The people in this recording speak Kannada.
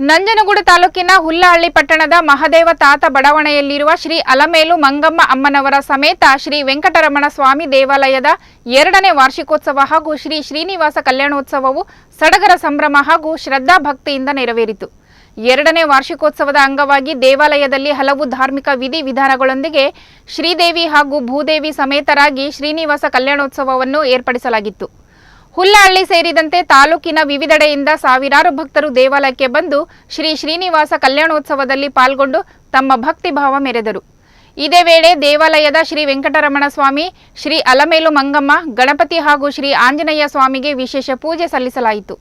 ನಂಜನಗೂಡು ತಾಲೂಕಿನ ಹುಲ್ಲಹಳ್ಳಿ ಪಟ್ಟಣದ ಮಹದೇವ ತಾತ ಬಡಾವಣೆಯಲ್ಲಿರುವ ಶ್ರೀ ಅಲಮೇಲು ಮಂಗಮ್ಮ ಅಮ್ಮನವರ ಸಮೇತ ಶ್ರೀ ವೆಂಕಟರಮಣ ಸ್ವಾಮಿ ದೇವಾಲಯದ ಎರಡನೇ ವಾರ್ಷಿಕೋತ್ಸವ ಹಾಗೂ ಶ್ರೀ ಶ್ರೀನಿವಾಸ ಕಲ್ಯಾಣೋತ್ಸವವು ಸಡಗರ ಸಂಭ್ರಮ ಹಾಗೂ ಶ್ರದ್ಧಾ ಭಕ್ತಿಯಿಂದ ನೆರವೇರಿತು. ಎರಡನೇ ವಾರ್ಷಿಕೋತ್ಸವದ ಅಂಗವಾಗಿ ದೇವಾಲಯದಲ್ಲಿ ಹಲವು ಧಾರ್ಮಿಕ ವಿಧಿ ವಿಧಾನಗಳೊಂದಿಗೆ ಶ್ರೀದೇವಿ ಹಾಗೂ ಭೂದೇವಿ ಸಮೇತರಾಗಿ ಶ್ರೀನಿವಾಸ ಕಲ್ಯಾಣೋತ್ಸವವನ್ನು ಏರ್ಪಡಿಸಲಾಗಿತ್ತು. ಹುಲ್ಲಹಳ್ಳಿ ಸೇರಿದಂತೆ ತಾಲೂಕಿನ ವಿವಿಧೆಡೆಯಿಂದ ಸಾವಿರಾರು ಭಕ್ತರು ದೇವಾಲಯಕ್ಕೆ ಬಂದು ಶ್ರೀ ಶ್ರೀನಿವಾಸ ಕಲ್ಯಾಣೋತ್ಸವದಲ್ಲಿ ಪಾಲ್ಗೊಂಡು ತಮ್ಮ ಭಕ್ತಿ ಭಾವ ಮೆರೆದರು. ಇದೇ ವೇಳೆ ದೇವಾಲಯದ ಶ್ರೀ ವೆಂಕಟರಮಣ ಸ್ವಾಮಿ, ಶ್ರೀ ಅಲಮೇಲು ಮಂಗಮ್ಮ, ಗಣಪತಿ ಹಾಗೂ ಶ್ರೀ ಆಂಜನೇಯ ಸ್ವಾಮಿಗೆ ವಿಶೇಷ ಪೂಜೆ ಸಲ್ಲಿಸಲಾಯಿತು.